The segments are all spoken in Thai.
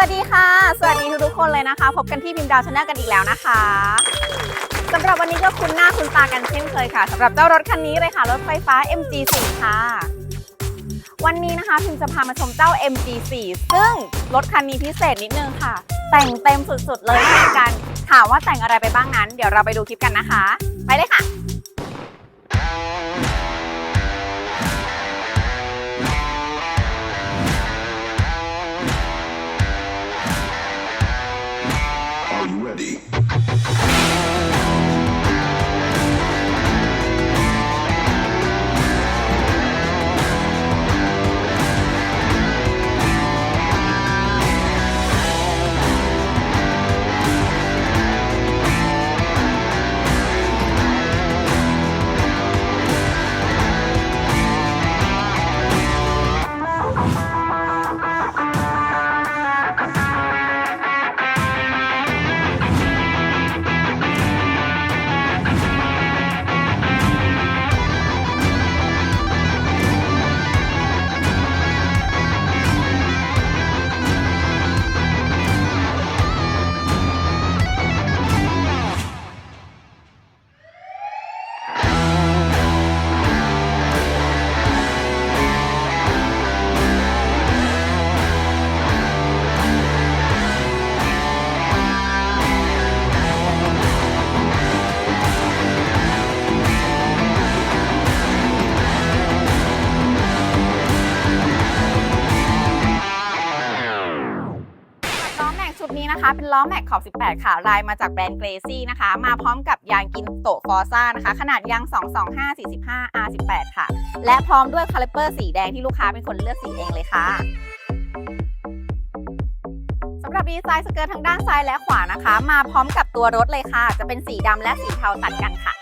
วัสดีค่ะ สวัสดีทุกๆคนเลยนะคะ พบกันที่พิมพ์ดาวชาแนลกันอีกแล้วนะคะสำหรับวันนี้ก็คุ้นหน้าคุ้นตากันเช่นเคยค่ะสำหรับเจ้ารถคันนี้เลยค่ะ รถไฟฟ้า MG4 ค่ะ วันนี้นะคะพิมจะพามาชมเจ้า MG4 ซึ่งรถคันนี้พิเศษนิดนึงค่ะ แต่งเต็มสุดๆเลยเช่นกันถามว่าแต่งอะไรไปบ้างนั้น เดี๋ยวเราไปดูคลิปกันนะคะ ไปเลยค่ะ D. กนี้นะคะ เป็นล้อแม็กขอบ 18 ค่ะ ลายมาจากแบรนด์เกรซี่นะคะ มาพร้อมกับยางกินโตฟอร์ซ่านะคะ ขนาดยาง 225 45 R18 ค่ะ และพร้อมด้วยคาลิปเปอร์สีแดงที่ลูกค้าเป็นคนเลือกสีเองเลยค่ะสำหรับดีไซน์สเกิร์ตทั้งด้านซ้ายและขวานะคะ มาพร้อมกับตัวรถเลยค่ะ จะเป็นสีดำและสีเทาตัดกันค่ะ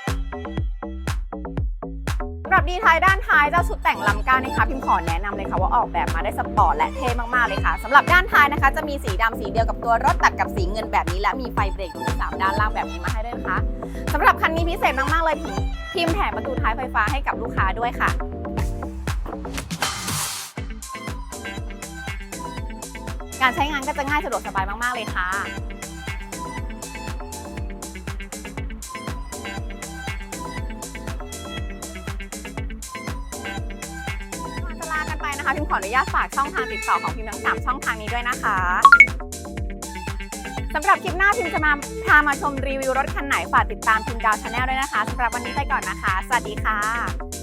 รับดีไทายด้านท้ายเจ้าชุดแต่งลำก้าวนะคะพิมขอแนะนำเลยค่ะว่าออกแบบมาได้สปอร์ตและเท่มากๆเลยค่ะสำหรับด้านท้ายนะคะ จะมีสีดำสีเดียวกับตัวรถตัดกับสีเงินแบบนี้ และมีไฟเบรกอยู่ที่สามด้านล่างแบบนี้มาให้ด้วยนะคะสำหรับคันนี้พิเศษมากๆเลยพิมพิมแถมประตูท้ายไฟฟ้าให้กับลูกค้าด้วยค่ะการใช้งานก็จะง่ายสะดวกสบายมาก ๆ เลยค่ะ นะคะพิมขออนุญาตฝากช่องทางติดต่อของพิมทั้ง3ช่องทางนี้ด้วยนะคะสำหรับคลิปหน้าพิมจะมาพามาชมรีวิวรถคันไหนฝากติดตามพิมดาวชาแนลด้วยนะคะสำหรับวันนี้ไปก่อนนะคะ สวัสดีค่ะ